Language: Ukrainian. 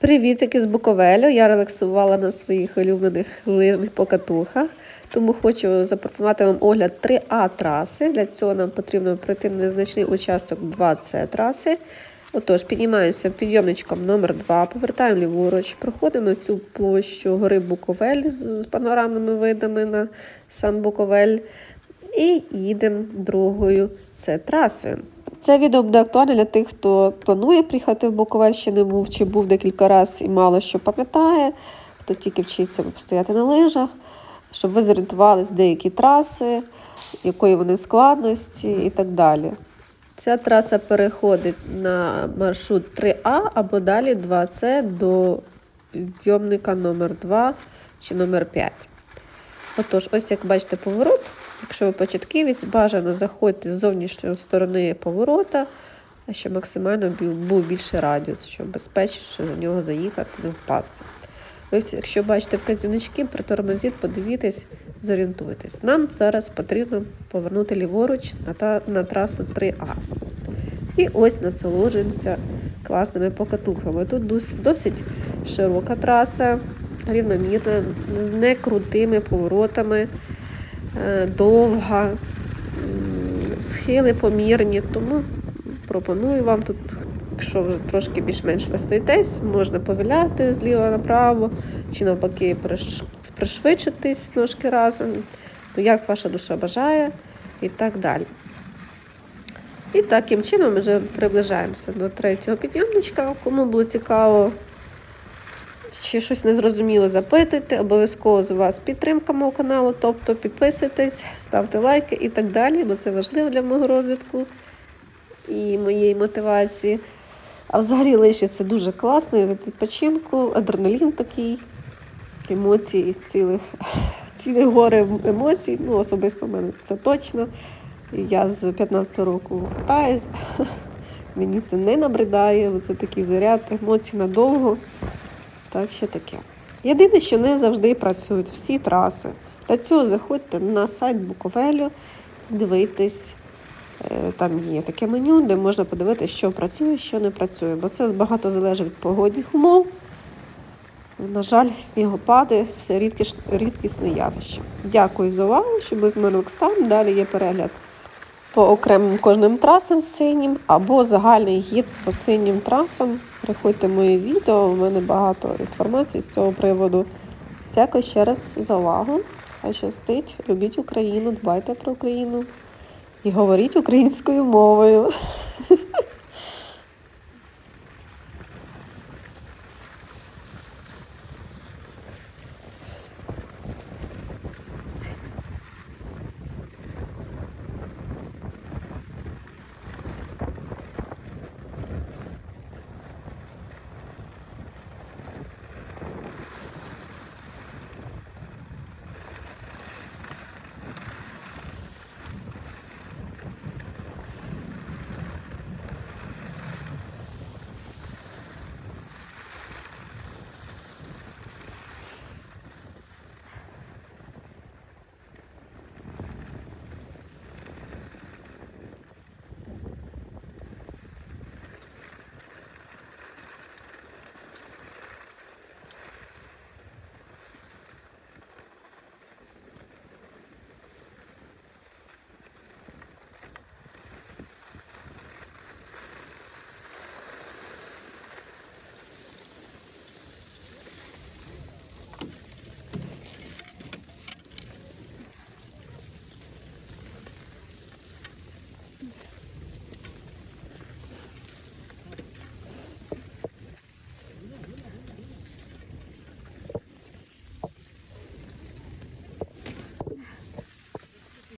Привітики з Буковелю. Я релаксувала на своїх улюблених лижних покатухах, тому хочу запропонувати вам огляд 3А траси. Для цього нам потрібно пройти незначний участок 2С траси. Отож, піднімаємося підйомничком номер 2 повертаємо ліворуч, проходимо цю площу гори Буковель з панорамними видами на сам Буковель і їдемо другою це трасою. Це відео буде актуальне для тих, хто планує приїхати в Буковель, ще не був, чи був декілька разів і мало що пам'ятає, хто тільки вчиться стояти на лижах, щоб ви зорієнтувалися деякі траси, якої вони складності і так далі. Ця траса переходить на маршрут 3А або далі 2С до підйомника номер 2 чи номер 5. Отож, ось як бачите поворот. Якщо ви початківець, бажано заходьте з зовнішньої сторони поворота, щоб максимально був більше радіус, щоб безпечніше на нього заїхати, не впасти. Якщо бачите вказівнички, притормозіть, подивіться, зорієнтуйтесь. Нам зараз потрібно повернути ліворуч на, та, на трасу 3А. І ось насолоджуємося класними покатухами. Тут досить широка траса, рівномірна, з некрутими поворотами, довга, схили помірні. Тому пропоную вам тут, якщо ви трошки більш-менш вистоїтесь, можна повіляти зліва направо, чи навпаки пришвидшитись ножки разом, ну, як ваша душа бажає, і так далі. І таким чином ми вже приближаємося до третього підйомничка. Кому було цікаво, чи щось незрозуміло, запитуйте. Обов'язково з вас підтримка мого каналу, тобто підписуйтесь, ставте лайки і так далі, бо це важливо для мого розвитку і моєї мотивації. А взагалі це дуже класно від відпочинку, адреналін такий, емоції цілих, цілі гори емоцій. Ну, особисто в мене це точно. Я з 15 року катаюсь. Мені це не набридає, це такий заряд емоцій надовго. Так що таке. Єдине, що не завжди працюють всі траси. Для цього заходьте на сайт Буковелю, дивитись. Е, Там є таке меню, де можна подивитися, що працює, що не працює. Бо це багато залежить від погодних умов. На жаль, снігопади це рідкіш- рідкісне явище. Дякую за увагу, що ви з мене. Далі є перегляд по окремим кожним трасам синім або загальний гід по синім трасам. Приходьте моє відео, у мене багато інформації з цього приводу. Дякую ще раз за увагу. Хай щастить, любіть Україну, дбайте про Україну і говоріть українською мовою.